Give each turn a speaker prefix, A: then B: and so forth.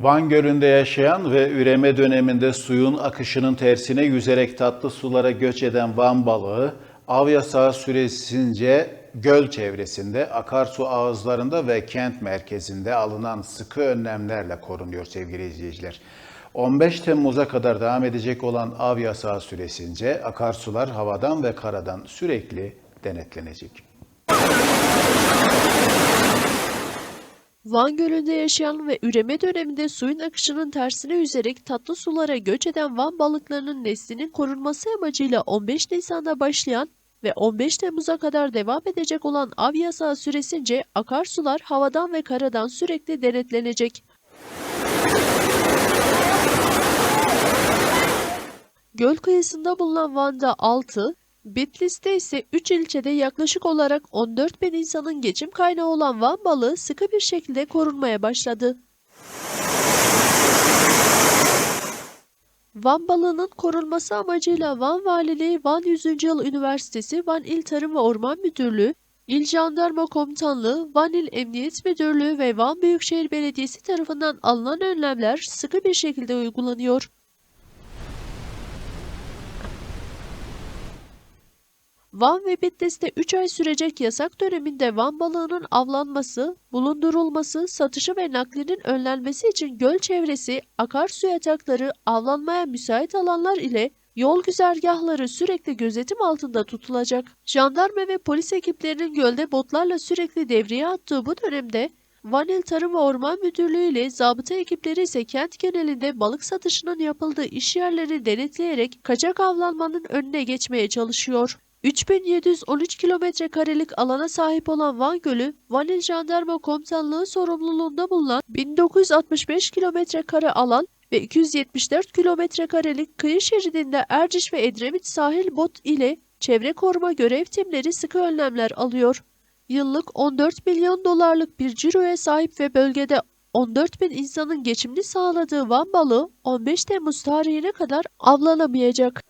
A: Van Gölü'nde yaşayan ve üreme döneminde suyun akışının tersine yüzerek tatlı sulara göç eden Van balığı, av yasağı süresince göl çevresinde, akarsu ağızlarında ve kent merkezinde alınan sıkı önlemlerle korunuyor sevgili izleyiciler. 15 Temmuz'a kadar devam edecek olan av yasağı süresince akarsular havadan ve karadan sürekli denetlenecek.
B: Van Gölü'nde yaşayan ve üreme döneminde suyun akışının tersine yüzerek tatlı sulara göç eden Van balıklarının neslinin korunması amacıyla 15 Nisan'da başlayan ve 15 Temmuz'a kadar devam edecek olan av yasağı süresince akarsular havadan ve karadan sürekli denetlenecek. Göl kıyısında bulunan Van'da 6, Bitlis'te ise 3 ilçede yaklaşık olarak 14 bin insanın geçim kaynağı olan Van balığı sıkı bir şekilde korunmaya başladı. Van balığının korunması amacıyla Van Valiliği, Van 100. Yıl Üniversitesi, Van İl Tarım ve Orman Müdürlüğü, İl Jandarma Komutanlığı, Van İl Emniyet Müdürlüğü ve Van Büyükşehir Belediyesi tarafından alınan önlemler sıkı bir şekilde uygulanıyor. Van ve Bitlis'te 3 ay sürecek yasak döneminde Van balığının avlanması, bulundurulması, satışı ve naklinin önlenmesi için göl çevresi, akarsu yatakları, avlanmaya müsait alanlar ile yol güzergahları sürekli gözetim altında tutulacak. Jandarma ve polis ekiplerinin gölde botlarla sürekli devreye attığı bu dönemde Van İl Tarım ve Orman Müdürlüğü ile zabıta ekipleri ise kent genelinde balık satışının yapıldığı iş yerleri denetleyerek kaçak avlanmanın önüne geçmeye çalışıyor. 3713 kilometre karelik alana sahip olan Van Gölü, Van İl Jandarma Komutanlığı sorumluluğunda bulunan 1965 kilometre kare alan ve 274 kilometre karelik kıyı şeridinde Erciş ve Edremit sahil bot ile çevre koruma görev timleri sıkı önlemler alıyor. Yıllık 14 milyon dolarlık bir ciroya sahip ve bölgede 14 bin insanın geçimini sağladığı Van balığı 15 Temmuz tarihine kadar avlanamayacak.